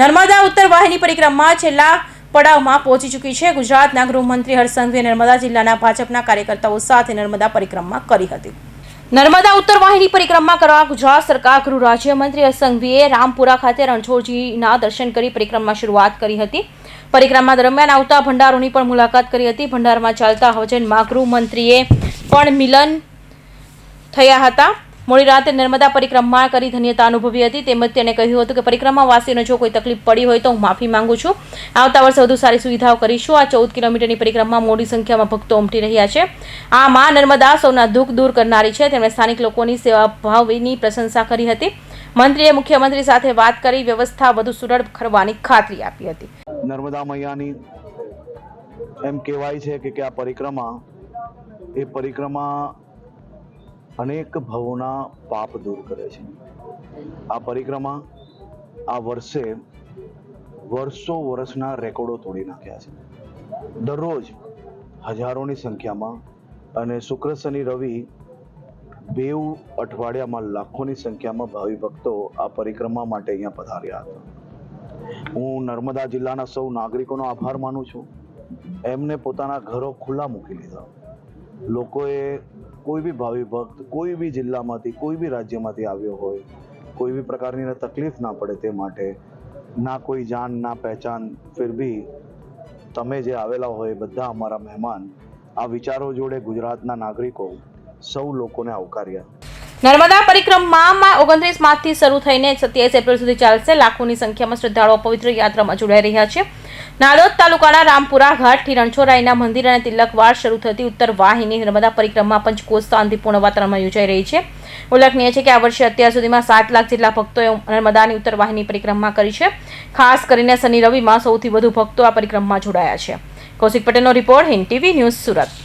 નર્મદા ઉત્તર વાહિની પરિક્રમા છેલ્લા પડાવમાં પહોંચી ચૂકી છે. ગુજરાતના ગૃહમંત્રી હરસંઘવીએ નર્મદા જિલ્લાના ભાજપના કાર્યકર્તાઓ સાથે નર્મદા પરિક્રમા કરી હતી. નર્મદા ઉત્તર વાહિની પરિક્રમા કરવા ગુજરાત સરકાર, ગૃહ રાજ્યમંત્રી હરસંઘવીએ સંઘવીએ રામપુરા ખાતે રણછોડજીના દર્શન કરી પરિક્રમા શરૂઆત કરી હતી. પરિક્રમા દરમિયાન આવતા ભંડારોની પણ મુલાકાત કરી હતી. ભંડારમાં ચાલતા હવજનમાં ગૃહમંત્રીએ પણ મિલન થયા હતા. મોડી રાતે નર્મદા પરિક્રમા કરી ધન્યતા અનુભવી હતી. તેમજ તેને કહ્યું હતું કે પરિક્રમાવાસીઓને જો કોઈ તકલીફ પડી હોય તો હું માફી માંગુ છું. આવતા વર્ષે વધુ સારી સુવિધાઓ કરીશું. આ ચૌદ કિલોમીટરની પરિક્રમા મોટી સંખ્યામાં ભક્તો ઉમટી રહ્યા છે. આ મા નર્મદા સૌના દુઃખ દૂર કરનારી છે. તેમણે સ્થાનિક લોકોની સેવા ભાવની પ્રશંસા કરી હતી. મંત્રીએ મુખ્યમંત્રી સાથે વાત કરી, વ્યવસ્થા વધુ સુદૃઢ કરવાની ખાતરી આપી હતી. નર્મદા મૈયાની એમ કહેવાય છે કે આ પરિક્રમા એ પરિક્રમા અનેક ભવોના પાપ દૂર કરે છે. આ પરિક્રમા આ વર્ષે વર્ષો વર્ષના રેકોર્ડો તોડી નાખ્યા છે. દરરોજ હજારોની સંખ્યામાં અને શુક્ર, શનિ, રવિ બેવ અઠવાડિયામાં લાખોની સંખ્યામાં ભાવિ ભક્તો આ પરિક્રમા માટે અહીંયા પધાર્યા હતા. હું નર્મદા જિલ્લાના સૌ નાગરિકોનો આભાર માનું છું. એમને પોતાના ઘરો ખુલ્લા મૂકી લીધા. લોકોએ કોઈ બી ભાવિ ભક્ત, કોઈ બી જિલ્લામાંથી, કોઈ બી રાજ્યમાંથી આવ્યો હોય, કોઈ બી પ્રકારની તકલીફ ના પડે તે માટે, ના કોઈ જાણ ના પહેચાન, ફિર બી તમે જે આવેલા હોય બધા અમારા મહેમાન, આ વિચારો જોડે ગુજરાતના નાગરિકો સૌ લોકોને આવકાર્યા. નર્મદા પરિક્રમામાં ઓગણત્રીસ માર્ચથી શરૂ થઈને સત્યાવીસ એપ્રિલ સુધી ચાલશે. લાખોની સંખ્યામાં શ્રદ્ધાળુઓ પવિત્ર યાત્રામાં જોડાઈ રહ્યા છે. નાલોદ તાલુકાના રામપુરા ઘાટથી રણછોડરાયના મંદિર અને તિલકવાડ શરૂ થતી ઉત્તર વાહિની નર્મદા પરિક્રમા પંચકોશ શાંતિપૂર્ણ વાતાવરણમાં યોજાઈ રહી છે. ઉલ્લેખનીય છે કે આ વર્ષે અત્યાર સુધીમાં સાત લાખ જેટલા ભક્તોએ નર્મદાની ઉત્તર વાહિની પરિક્રમા કરી છે. ખાસ કરીને શનિ રવિમાં સૌથી વધુ ભક્તો આ પરિક્રમામાં જોડાયા છે. કૌશિક પટેલનો report Hind TV news Surat.